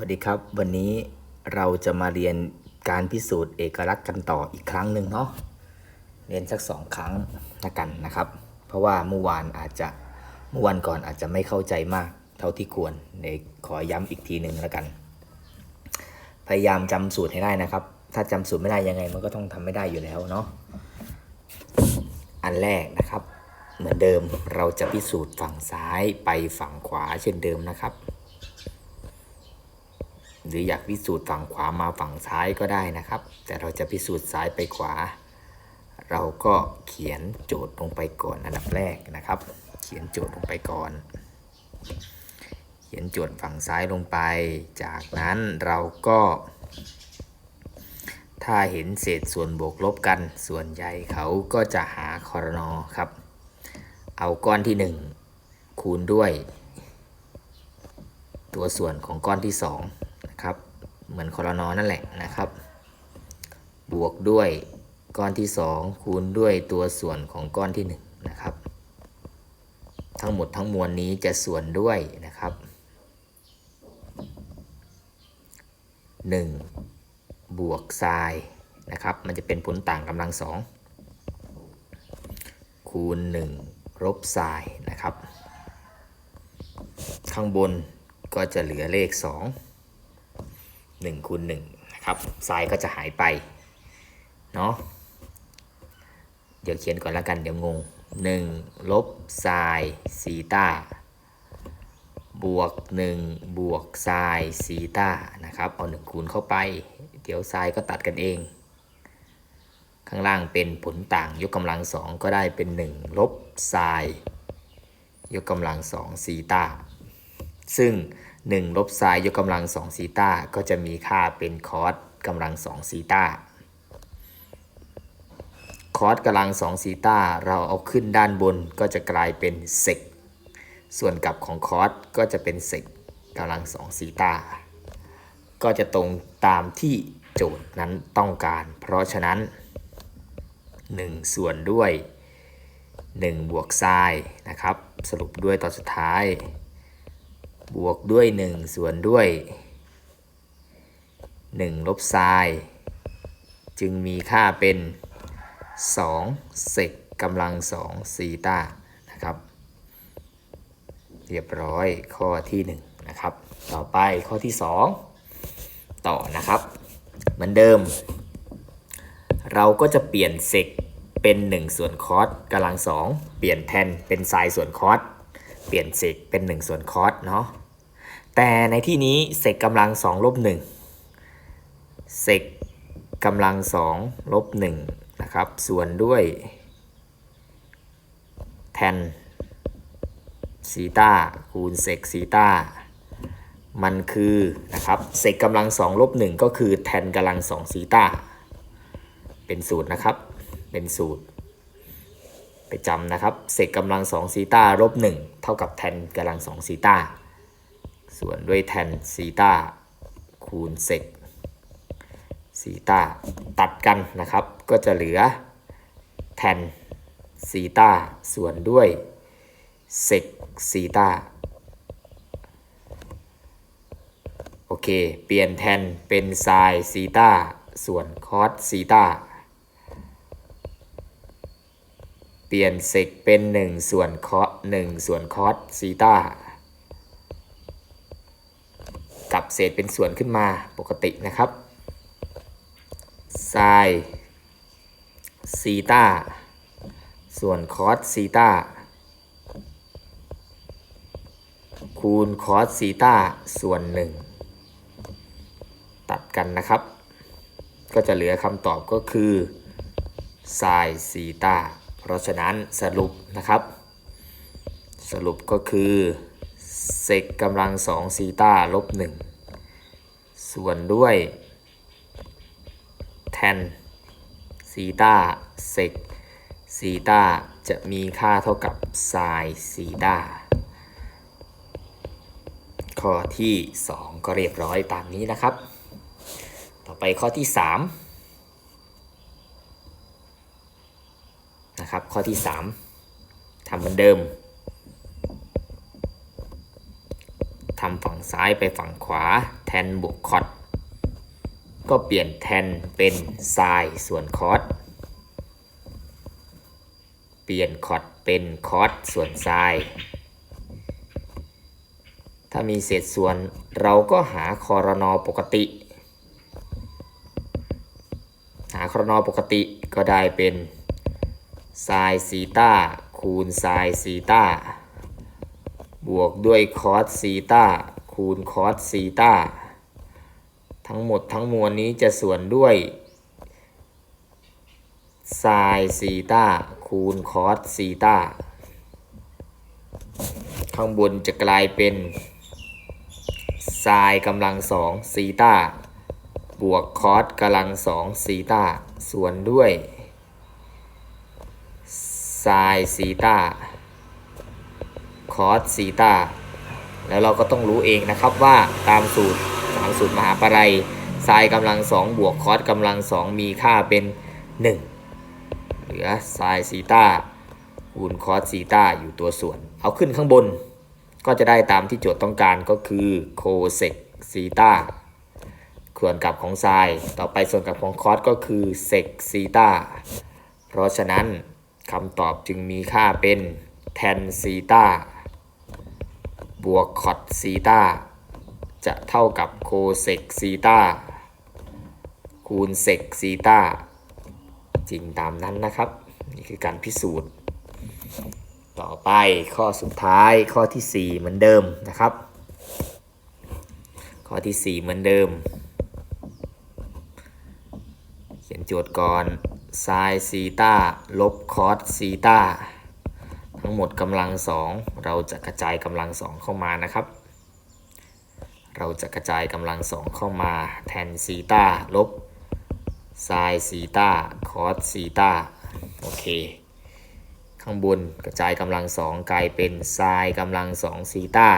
วัสดีครับ วันนี้เราจะมาเรียนการพิสูจน์เอกลักษณ์กันต่ออีกครั้งหนึ่งเนาะเรียนสักสองครั้งละกันนะครับ เพราะว่าเมื่อวานอาจจะเมื่อวันก่อนอาจจะไม่เข้าใจมากเท่าที่ควรเดี๋ยวขอย้ำอีกทีหนึ่งละกัน พยายามจำสูตรให้ได้นะครับ ถ้าจำสูตรไม่ได้ยังไงมันก็ต้องทำไม่ได้อยู่แล้วเนาะอันแรกนะครับ เหมือนเดิมเราจะพิสูจน์ฝั่งซ้ายไปฝั่งขวาเช่นเดิมนะครับ หรืออยากพิสูจน์ฝั่งขวามาฝั่งซ้ายก็ได้นะครับ แต่เราจะพิสูจน์ซ้ายไปขวา เราก็เขียนโจทย์ลงไปก่อนอันดับแรกนะครับ เขียนโจทย์ลงไปก่อน เขียนโจทย์ฝั่งซ้ายลงไป จากนั้นเราก็ ถ้าเห็นเศษส่วนบวกลบกัน ส่วนใหญ่เขาก็จะหาคอรนอครับ เอาก้อนที่ 1 คูณด้วย ตัวส่วนของก้อนที่ 2 นะครับ เหมือนคอรนอนั่นแหละนะครับ บวกด้วยก้อนที่ 2 คูณด้วยตัวส่วนของก้อนที่1นะครับ ทั้งหมดทั้งมวลนี้จะส่วนด้วยนะครับ 1 บวกไซน์นะครับ มันจะเป็นผลต่างกำลังสองคูณ1ลบไซน์นะครับ ข้างบนก็จะเหลือเลข 2 1คูณ1นะครับไซน์ก็จะหายไปเนาะเดี๋ยวเขียนก่อนล้วกันเดี๋ยวงง 1 ลบไซน์ซีตาบวก 1 บวกไซน์ซีตานะครับ เอา 1 คูณเข้าไป เดี๋ยวไซน์ก็ตัดกันเอง ข้างล่างเป็นผลต่างยกกำลังสองก็ได้เป็น 1 ลบไซน์ยกกำลังสองซีตาซึ่ง 1ลบไซน์ยกกำลังสองซีตาก็จะมีค่าเป็นคอสกำลังสองซีตาคอสกำลังสองซีตาเราเอาขึ้นด้านบนก็จะกลายเป็นเซกส่วนกลับของคอสก็จะเป็นเซกกำลังสองซีตาก็จะตรงตามที่โจทย์นั้นต้องการ เพราะฉะนั้น 1 ส่วนด้วย 1 บวกไซน์นะครับ สรุปด้วยตอนสุดท้าย บวกด้วย 1 ส่วนด้วย 1 ลบไซน์จึงมีค่าเป็น 2 เซกกำลัง2ซีตานะครับ เรียบร้อยข้อที่ 1 นะครับ ต่อไปข้อที่ 2 ต่อนะครับ เหมือนเดิม เราก็จะเปลี่ยนเซกเป็น 1 ส่วนคอสกำลัง 2 เปลี่ยนแทนเป็นไซน์ส่วนคอส เปลี่ยนเซกเป็น 1 ส่วนคอสเนาะแต่ในที่นี้เซกกำลัง2ลบ1เซกกำลัง2ลบ1นะครับส่วนด้วยแทนซีตาคูณเซกซีตามันคือนะครับเซกกำลัง2ลบ1ก็คือแทนกำลัง2ซีตาเป็นสูตรนะครับ เป็นสูตร ไปจำนะครับเซกกำลัง2ซีตาลบ1เท่ากับแทนกำลัง2ซีตาส่วนด้วยแทนซีตาคูณเซกซีตาตัดกันนะครับ ก็จะเหลือแทนซีตาส่วนด้วยเซกซีตาโอเค เปลี่ยนแทนเป็นไซน์ซีตาส่วนคอสซีตาเปลี่ยนเซกเป็น 1 ส่วนคอส1ส่วนคอสซีตากลับเศษเป็นส่วนขึ้นมาปกตินะครับไซซีตาส่วนคอสซีตาคูณคอสซีตาส่วน 1 ตัดกันนะครับ ก็จะเหลือคำตอบก็คือไซซีตา เพราะฉะนั้นสรุปนะครับ สรุปก็คือเซกกำลัง2ซีตาลบ1ส่วนด้วยแทนซีตาเซกซีตาจะมีค่าเท่ากับไซน์ซีตาข้อที่ 2 ก็เรียบร้อยตามนี้นะครับ ต่อไปข้อที่ 3 นะครับ ข้อที่ 3ทำเหมือนเดิมทำฝั่งซ้ายไปฝั่งขวา แทนบวกคอสก็เปลี่ยนแทนเป็นไซน์ส่วนคอสเปลี่ยนคอสเป็นคอสส่วนไซน์ถ้ามีเศษส่วนเราก็หาคอรนอปกติ หาคอรนอปกติก็ได้เป็น ไซน์ซีตาคูณไซน์ซีตาบวกด้วยคอสซีตาคูณคอสซีตาทั้งหมดทั้งมวลนี้จะส่วนด้วยไซน์ซีตาคูณคอสซีตาข้างบนจะกลายเป็นไซน์กำลังสองซีตาบวกคอสกำลังสองซีตาส่วนด้วย ไซน์ซีตาคอสซีตาแล้วเราก็ต้องรู้เองนะครับว่าตามสูตรสามสูตรมหาปรัยไซน์กำลังสองบวกคอสกำลังสองมีค่าเป็น 1 เหลือไซน์ซีตาคูณคอสซีตาอยู่ตัวส่วน เอาขึ้นข้างบน ก็จะได้ตามที่โจทย์ต้องการก็คือโคเซกซีตาส่วนกลับของไซน์ต่อไปส่วนกลับของคอสก็คือเซกซีตาเพราะฉะนั้น คำตอบจึงมีค่าเป็นแทนซีตาบวกคอตซีตาจะเท่ากับโคเซกซีตาคูณเซกซีตาจริงตามนั้นนะครับ นี่คือการพิสูจน์ ต่อไปข้อสุดท้ายข้อทีสี่4 เหมือนเดิมนะครับ ข้อที่ 4 เหมือนเดิม เขียนโจทย์ก่อน ไซซีตาลบคอสซีตาทั้งหมดกำลังสองเราจะกระจายกำลังสองเข้ามานะครับ เราจะกระจายกำลังสองเข้ามาแทนซีตาลบไซซีตาคอสซีตาโอเค ข้างบนกระจายกำลังสองกลายเป็นไซกำลังสองซีตา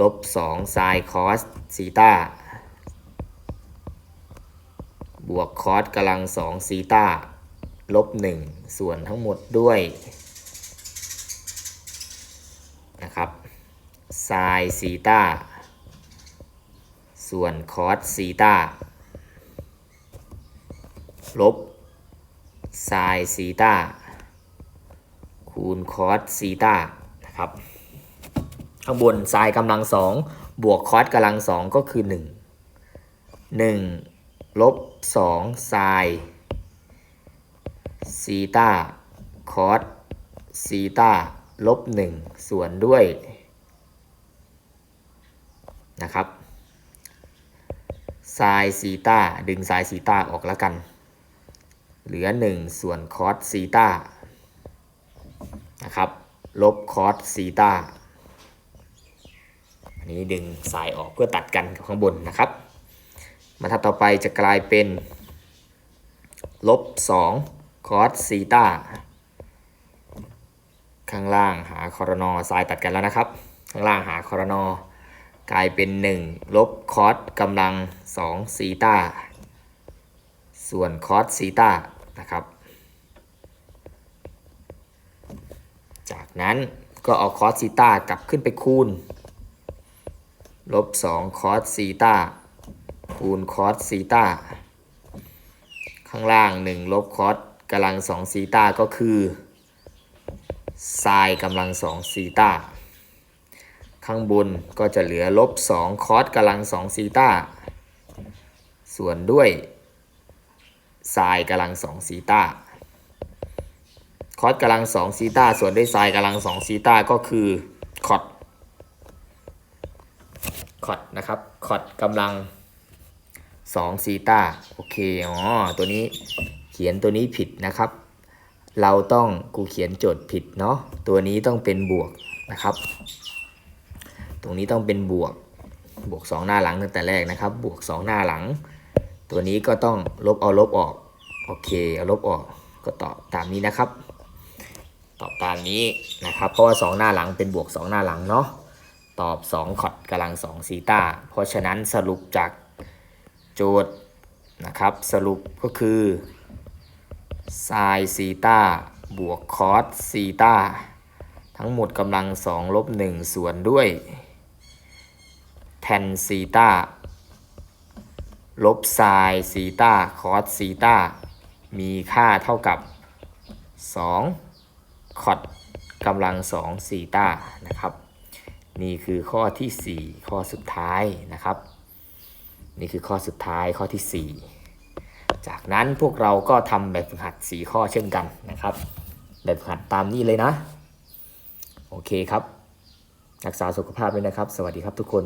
ลบสองไซคอสซีตา บวกคอสกำลังสองซีตาลบหนึ่งส่วนทั้งหมดด้วยนะครับไซซีตาส่วนคอสซีตาลบไซซีตาคูณคอสซีตานะครับ ข้างบนไซกำลังสองบวกคอสกำลังสองก็คือ1 1ลบ 2ไซซีตาคอสซีตาลบ1ส่วนด้วยนะครับไซซีตาดึงไซซีตาออกแล้วกัน เหลือ 1 ส่วนคอสซีตานะครับลบคอสซีตาอันนี้ดึงสายออกเพื่อตัดกันกับข้างบนนะครับ บรรทัดต่อไปจะกลายเป็นลบ2คอสซีตาข้างล่างหาคอรนอสายตัดกันแล้วนะครับ ข้างล่างหาคอรนอกลายเป็น 1 ลบคอสกำลัง2ซีตาส่วนคอสซีตานะครับ จากนั้นก็เอาคอสซีตากลับขึ้นไปคูณ ลบ2คอสซีตา คูณคอสซีตาข้างล่าง 1 ลบคอสกำลัง2ซีตาก็คือไซน์กำลัง2ซีตาข้างบนก็จะเหลือลบ2คอสกำลัง2ซีตาส่วนด้วยไซน์กำลัง2ซีตาคอสกำลัง2ซีตาส่วนด้วยไซน์กำลัง2ซีตาก็คือคอตคอตนะครับคอตกำลัง 2ซีตาโอเคอ๋อตัวนี้เขียนตัวนี้ผิดนะครับ เราต้องกูเขียนโจทย์ผิดเนาะตัวนี้ต้องเป็นบวกนะครับ ตรงนี้ต้องเป็นบวกบวก 2 หน้าหลังตั้งแต่แรกนะครับ บวก 2 หน้าหลัง ตัวนี้ก็ต้องลบเอาลบออกโอเคเอาลบออกก็ตอบตามนี้นะครับ ตอบตามนี้นะครับ เพราะว่า 2 หน้าหลังเป็นบวก 2 หน้าหลังเนาะตอบ2คอดกำลัง2ซีตาเพราะฉะนั้นสรุปจาก โจทย์นะครับสรุปก็คือไซซีตาบวกคอสซีตาทั้งหมดกำลัง2ลบ1ส่วนด้วยแทนซีตาลบไซน์ซีตาคอสซีตามีค่าเท่ากับ 2 คอดกำลัง2ซีตานะครับ นี่คือข้อที่ 4 ข้อสุดท้ายนะครับ นี่คือข้อสุดท้ายข้อที่ 4 จากนั้นพวกเราก็ทำแบบฝึกหัด 4 ข้อเช่นกันนะครับ แบบฝึกหัดตามนี้เลยนะ โอเคครับ รักษาสุขภาพด้วยนะครับ สวัสดีครับทุกคน